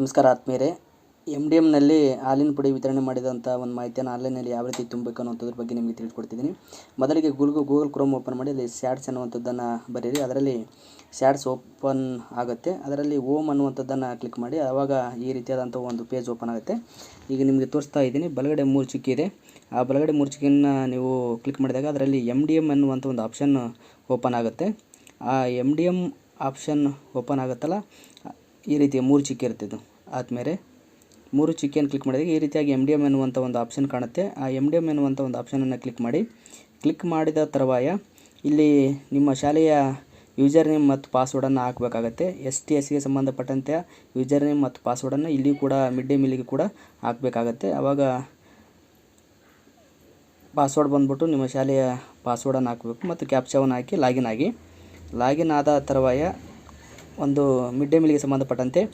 ನಮಸ್ಕಾರ ಆತ್ಮೀಯರೇ. M D ಎಮ್ನಲ್ಲಿ ಹಾಲಿನ ಪುಡಿ ವಿತರಣೆ ಮಾಡಿದಂಥ ಒಂದು ಮಾಹಿತಿಯನ್ನು ಆನ್ಲೈನಲ್ಲಿ ಯಾವ ರೀತಿ ತುಂಬಬೇಕು ಅನ್ನೋದ್ರ ಬಗ್ಗೆ ನಿಮಗೆ ತಿಳಿಸ್ಕೊಡ್ತಿದ್ದೀನಿ ಮೊದಲಿಗೆ ಗೂಗಲ್ ಗೂಗಲ್ ಕ್ರೋಮ್ ಓಪನ್ ಮಾಡಿ ಅಲ್ಲಿ ಸ್ಯಾಡ್ಸ್ ಅನ್ನುವಂಥದ್ದನ್ನು ಬರೀರಿ. ಅದರಲ್ಲಿ ಸ್ಯಾಡ್ಸ್ ಓಪನ್ ಆಗುತ್ತೆ. ಅದರಲ್ಲಿ ಓಮ್ ಅನ್ನುವಂಥದ್ದನ್ನು ಕ್ಲಿಕ್ ಮಾಡಿ. ಆವಾಗ ಈ ರೀತಿಯಾದಂಥ ಒಂದು ಪೇಜ್ ಓಪನ್ ಆಗುತ್ತೆ. ಈಗ ನಿಮಗೆ ತೋರಿಸ್ತಾ ಇದ್ದೀನಿ. ಬಲಗಡೆ ಮೂರು ಚಿಕ್ಕಿ ಇದೆ. ಆ ಬಲಗಡೆ ಮೂರು ನೀವು ಕ್ಲಿಕ್ ಮಾಡಿದಾಗ ಅದರಲ್ಲಿ ಎಂ ಡಿ ಎಂ ಅನ್ನುವಂಥ ಒಂದು ಆಪ್ಷನ್ ಓಪನ್ ಆಗುತ್ತೆ. ಆ M D M option open ಆಗುತ್ತಲ್ಲ ಈ ರೀತಿ ಮೂರು ಚಿಕ್ಕಿ ಇರುತ್ತೆ ಇದು. ಆದಮೇಲೆ ಮೂರು ಚಿಕ್ಕಿಯನ್ನು ಕ್ಲಿಕ್ ಮಾಡಿದಾಗ ಈ ರೀತಿಯಾಗಿ ಎಂ ಡಿ ಎಂ ಎನ್ನುವಂಥ ಒಂದು ಆಪ್ಷನ್ ಕಾಣುತ್ತೆ. ಆ ಎಂ ಡಿ ಎಂ ಎನ್ನುವಂಥ ಒಂದು ಆಪ್ಷನನ್ನು ಕ್ಲಿಕ್ ಮಾಡಿ ಕ್ಲಿಕ್ ಮಾಡಿದ ತರುವಾಯ ಇಲ್ಲಿ ನಿಮ್ಮ ಶಾಲೆಯ ಯೂಸರ್ ನೇಮ್ ಮತ್ತು ಪಾಸ್ವರ್ಡನ್ನು ಹಾಕಬೇಕಾಗತ್ತೆ. ಎಸ್ ಟಿ ಎಸ್ಗೆ ಸಂಬಂಧಪಟ್ಟಂತೆ ಯೂಸರ್ ನೇಮ್ ಮತ್ತು ಪಾಸ್ವರ್ಡನ್ನು ಇಲ್ಲಿಯೂ ಕೂಡ ಮಿಡ್ ಡೇ ಮೀಲಿಗೆ ಕೂಡ ಹಾಕಬೇಕಾಗತ್ತೆ. ಆವಾಗ ಪಾಸ್ವರ್ಡ್ ಬಂದುಬಿಟ್ಟು ನಿಮ್ಮ ಶಾಲೆಯ ಪಾಸ್ವರ್ಡನ್ನು ಹಾಕಬೇಕು ಮತ್ತು ಕ್ಯಾಪ್ಚಾವನ್ನು ಹಾಕಿ ಲಾಗಿನ್ ಆಗಿ. ಲಾಗಿನ್ ಆದ ತರುವಾಯ ಒಂದು ಮಿಡ್ ಡೇ ಮೀಲ್ಗೆ ಸಂಬಂಧಪಟ್ಟಂತೆ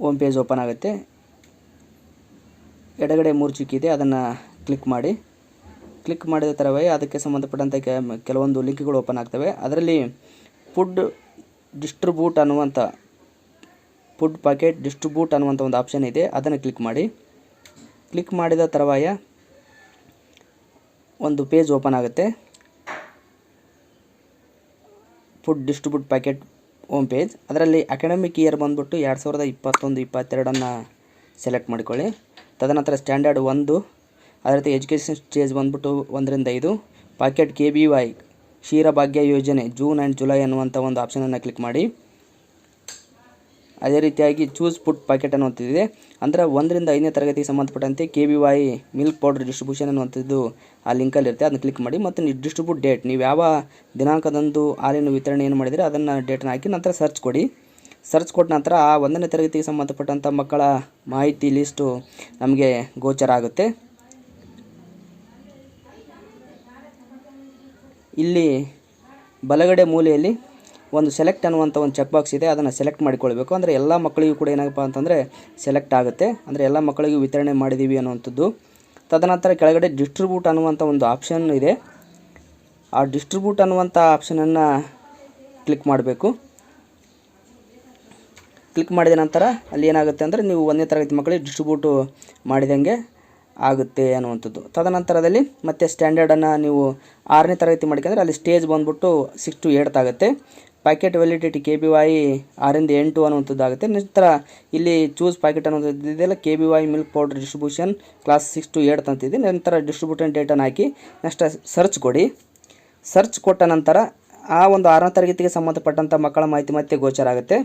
ಓಮ್ ಪೇಜ್ ಓಪನ್ ಆಗುತ್ತೆ. ಎಡಗಡೆ ಮೂರು ಚಿಕ್ಕಿದೆ ಅದನ್ನು ಕ್ಲಿಕ್ ಮಾಡಿ. ಕ್ಲಿಕ್ ಮಾಡಿದ ಥರವೇ ಅದಕ್ಕೆ ಸಂಬಂಧಪಟ್ಟಂತೆ ಕೆ- ಕೆಲವೊಂದು ಲಿಂಕ್ಗಳು ಓಪನ್ ಆಗ್ತವೆ. ಅದರಲ್ಲಿ ಫುಡ್ ಡಿಸ್ಟ್ರಿಬ್ಯೂಟ್ ಅನ್ನುವಂಥ ಫುಡ್ ಪ್ಯಾಕೆಟ್ ಡಿಸ್ಟ್ರಿಬ್ಯೂಟ್ ಅನ್ನುವಂಥ ಒಂದು ಆಪ್ಷನ್ ಇದೆ, ಅದನ್ನು ಕ್ಲಿಕ್ ಮಾಡಿ. ಕ್ಲಿಕ್ ಮಾಡಿದ ತರವಾಯ ಒಂದು ಪೇಜ್ ಓಪನ್ ಆಗುತ್ತೆ. Food distribute packet home page. ಅದರಲ್ಲಿ ಅಕಾಡೆಮಿಕ್ ಇಯರ್ ಬಂದ್ಬಿಟ್ಟು ಎರಡು ಸಾವಿರದ ಇಪ್ಪತ್ತೊಂದು, ಇಪ್ಪತ್ತೆರಡನ್ನು ಸೆಲೆಕ್ಟ್ ಮಾಡಿಕೊಳ್ಳಿ. ತದನಂತರ ಸ್ಟ್ಯಾಂಡರ್ಡ್ ಒಂದು ಅದೇ ರೀತಿ ಎಜುಕೇಷನ್ ಸ್ಟೇಜ್ ಬಂದ್ಬಿಟ್ಟು ಒಂದರಿಂದ ಐದು. Packet K B Y Ksheerabhagya ಯೋಜನೆ ಜೂನ್ ಆ್ಯಂಡ್ ಜುಲೈ ಅನ್ನುವಂಥ ಒಂದು ಆಪ್ಷನನ್ನು ಕ್ಲಿಕ್ ಮಾಡಿ. ಅದೇ ರೀತಿಯಾಗಿ ಚೂಸ್ ಫುಡ್ ಪ್ಯಾಕೆಟ್ ಅನ್ನುವಂಥದ್ದಿದೆ ಅಂದರೆ ಒಂದರಿಂದ ಐದನೇ ತರಗತಿಗೆ ಸಂಬಂಧಪಟ್ಟಂತೆ K B Y milk powder distribution ಅನ್ನುವಂಥದ್ದು ಆ ಲಿಂಕಲ್ಲಿ ಇರುತ್ತೆ. ಅದನ್ನು ಕ್ಲಿಕ್ ಮಾಡಿ ಮತ್ತು ಡಿಸ್ಟ್ರಿಬ್ಯೂಟ್ ಡೇಟ್ ನೀವು ಯಾವ ದಿನಾಂಕದಂದು ಹಾಲಿನ ವಿತರಣೆ ಏನು ಮಾಡಿದರೆ ಅದನ್ನು ಡೇಟನ್ನು ಹಾಕಿ ನಂತರ ಸರ್ಚ್ ಕೊಡಿ. ಸರ್ಚ್ ಕೊಟ್ಟ ನಂತರ ಆ ಒಂದನೇ ತರಗತಿಗೆ ಸಂಬಂಧಪಟ್ಟಂಥ ಮಕ್ಕಳ ಮಾಹಿತಿ ಲಿಸ್ಟು ನಮಗೆ ಗೋಚರ ಆಗುತ್ತೆ. ಇಲ್ಲಿ ಬಲಗಡೆ ಮೂಲೆಯಲ್ಲಿ ಒಂದು ಸೆಲೆಕ್ಟ್ ಅನ್ನುವಂಥ ಒಂದು ಚೆಕ್ ಬಾಕ್ಸ್ ಇದೆ, ಅದನ್ನು ಸೆಲೆಕ್ಟ್ ಮಾಡಿಕೊಳ್ಬೇಕು. ಅಂದರೆ ಎಲ್ಲ ಮಕ್ಕಳಿಗೂ ಕೂಡ ಏನಪ್ಪ ಅಂತಂದರೆ ಸೆಲೆಕ್ಟ್ ಆಗುತ್ತೆ. ಅಂದರೆ ಎಲ್ಲ ಮಕ್ಕಳಿಗೂ ವಿತರಣೆ ಮಾಡಿದ್ದೀವಿ ಅನ್ನುವಂಥದ್ದು. ತದನಂತರ ಕೆಳಗಡೆ ಡಿಸ್ಟ್ರಿಬ್ಯೂಟ್ ಅನ್ನುವಂಥ ಒಂದು ಆಪ್ಷನ್ ಇದೆ. ಆ ಡಿಸ್ಟ್ರಿಬ್ಯೂಟ್ ಅನ್ನುವಂಥ ಆಪ್ಷನನ್ನು ಕ್ಲಿಕ್ ಮಾಡಬೇಕು. ಕ್ಲಿಕ್ ಮಾಡಿದ ನಂತರ ಅಲ್ಲಿ ಏನಾಗುತ್ತೆ ಅಂದರೆ ನೀವು ಒಂದನೇ ತರಗತಿ ಮಕ್ಕಳಿಗೆ ಡಿಸ್ಟ್ರಿಬ್ಯೂಟು ಮಾಡಿದಂಗೆ ಆಗುತ್ತೆ ಅನ್ನುವಂಥದ್ದು. ತದನಂತರದಲ್ಲಿ ಮತ್ತೆ ಸ್ಟ್ಯಾಂಡರ್ಡನ್ನು ನೀವು ಆರನೇ ತರಗತಿ ಮಾಡ್ಕೊಂಡ್ರೆ ಅಲ್ಲಿ ಸ್ಟೇಜ್ ಬಂದ್ಬಿಟ್ಟು ಸಿಕ್ಸ್ ಟು ಏಟ್ ಆಗುತ್ತೆ. Packet validity K B Y ಆರಿಂದ ಎಂಟು ಅನ್ನುವಂಥದ್ದು ಆಗುತ್ತೆ ನಂತರ ಇಲ್ಲಿ ಚೂಸ್ ಪ್ಯಾಕೆಟ್ ಅನ್ನೋದು ಇದೆಲ್ಲ K B Y milk powder distribution class six to eight ಅಂತಿದೆ ನಂತರ ಡಿಸ್ಟ್ರಿಬ್ಯೂಟನ್ ಡೇಟನ್ನು ಹಾಕಿ ನೆಕ್ಸ್ಟ್ ಸರ್ಚ್ ಕೊಡಿ. ಸರ್ಚ್ ಕೊಟ್ಟ ನಂತರ ಆ ಒಂದು ಆರನೇ ತರಗತಿಗೆ ಸಂಬಂಧಪಟ್ಟಂಥ ಮಕ್ಕಳ ಮಾಹಿತಿ ಮತ್ತೆ ಗೋಚರ ಆಗುತ್ತೆ.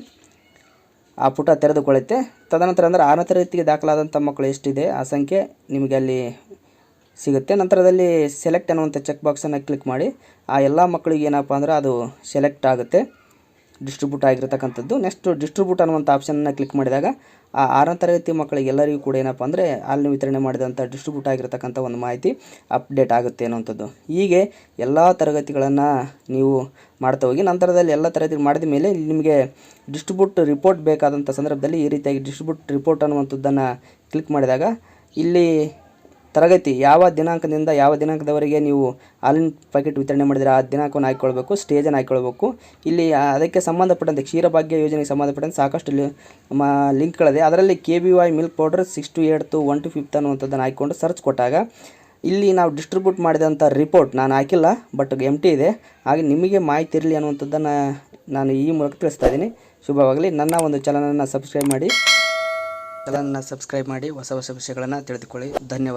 ಆ ಪುಟ ತೆರೆದುಕೊಳ್ಳುತ್ತೆ. ತದನಂತರ ಅಂದರೆ ಆರನೇ ತರಗತಿಗೆ ದಾಖಲಾದಂಥ ಮಕ್ಕಳು ಎಷ್ಟಿದೆ? ಆ ಸಂಖ್ಯೆ ನಿಮಗೆ ಅಲ್ಲಿ ಸಿಗುತ್ತೆ. ನಂತರದಲ್ಲಿ ಸೆಲೆಕ್ಟ್ ಅನ್ನುವಂಥ ಚೆಕ್ ಬಾಕ್ಸನ್ನು ಕ್ಲಿಕ್ ಮಾಡಿ, ಆ ಎಲ್ಲ ಮಕ್ಕಳಿಗೆ ಏನಪ್ಪ ಅಂದ್ರೆ ಅದು ಸೆಲೆಕ್ಟ್ ಆಗುತ್ತೆ. ಡಿಸ್ಟ್ರಿಬ್ಯೂಟ್ ಆಗಿರತಕ್ಕಂಥದ್ದು. ನೆಕ್ಸ್ಟ್ ಡಿಸ್ಟ್ರಿಬ್ಯೂಟ್ ಅನ್ನುವಂಥ ಆಪ್ಷನನ್ನು ಕ್ಲಿಕ್ ಮಾಡಿದಾಗ, ಆ ಆರನೇ ತರಗತಿ ಮಕ್ಕಳಿಗೆ ಎಲ್ಲರಿಗೂ ಕೂಡ ಏನಪ್ಪ ಅಂದರೆ ಹಾಲಿನ ವಿತರಣೆ ಮಾಡಿದಂಥ ಡಿಸ್ಟ್ರಿಬ್ಯೂಟ್ ಆಗಿರತಕ್ಕಂಥ ಒಂದು ಮಾಹಿತಿ ಅಪ್ಡೇಟ್ ಆಗುತ್ತೆ ಅನ್ನುವಂಥದ್ದು. ಹೀಗೆ ಎಲ್ಲ ತರಗತಿಗಳನ್ನು ನೀವು ಮಾಡ್ತಾ ಹೋಗಿ, ನಂತರದಲ್ಲಿ ಎಲ್ಲ ತರಗತಿ ಮಾಡಿದ ಮೇಲೆ ನಿಮಗೆ ಡಿಸ್ಟ್ರಿಬ್ಯೂಟ್ ರಿಪೋರ್ಟ್ ಬೇಕಾದಂಥ ಸಂದರ್ಭದಲ್ಲಿ ಈ ರೀತಿಯಾಗಿ ಡಿಸ್ಟ್ರಿಬ್ಯೂಟ್ ರಿಪೋರ್ಟ್ ಅನ್ನುವಂಥದ್ದನ್ನು ಕ್ಲಿಕ್ ಮಾಡಿದಾಗ, ಇಲ್ಲಿ ತರಗತಿ ಯಾವ ದಿನಾಂಕದಿಂದ ಯಾವ ದಿನಾಂಕದವರೆಗೆ ನೀವು ಹಾಲಿನ ಪ್ಯಾಕೆಟ್ ವಿತರಣೆ ಮಾಡಿದರೆ ಆ ದಿನಾಂಕವನ್ನು ಹಾಕಿಕೊಳ್ಬೇಕು ಸ್ಟೇಜನ್ನು ಹಾಕಿಕೊಳ್ಬೇಕು ಇಲ್ಲಿ ಅದಕ್ಕೆ ಸಂಬಂಧಪಟ್ಟಂತೆ ಕ್ಷೀರಭಾಗ್ಯ ಯೋಜನೆಗೆ ಸಂಬಂಧಪಟ್ಟಂತೆ ಸಾಕಷ್ಟು ಲಿಂಕ್ಗಳಿದೆ. ಅದರಲ್ಲಿ K B Y milk powder six to eighth one to fifth ಅನ್ನುವಂಥದ್ದನ್ನು ಹಾಕ್ಕೊಂಡು ಸರ್ಚ್ ಕೊಟ್ಟಾಗ ಇಲ್ಲಿ ನಾವು ಡಿಸ್ಟ್ರಿಬ್ಯೂಟ್ ಮಾಡಿದಂಥ ರಿಪೋರ್ಟ್ ನಾನು ಹಾಕಿಲ್ಲ ಬಟ್ ಎಂ ಟಿ ಇದೆ. ಹಾಗೆ ನಿಮಗೆ ಮಾಹಿತಿ ಇರಲಿ ಅನ್ನುವಂಥದ್ದನ್ನು ನಾನು ಈ ಮೂಲಕ ತಿಳಿಸ್ತಾ ಇದ್ದೀನಿ. ಶುಭವಾಗಲಿ. ನನ್ನ ಒಂದು ಚಾನಲನ್ನು ಸಬ್ಸ್ಕ್ರೈಬ್ ಮಾಡಿ, ಚಾನಲನ್ನು ಸಬ್ಸ್ಕ್ರೈಬ್ ಮಾಡಿ, ಹೊಸ ಹೊಸ ವಿಷಯಗಳನ್ನು ತಿಳಿದುಕೊಳ್ಳಿ. ಧನ್ಯವಾದ.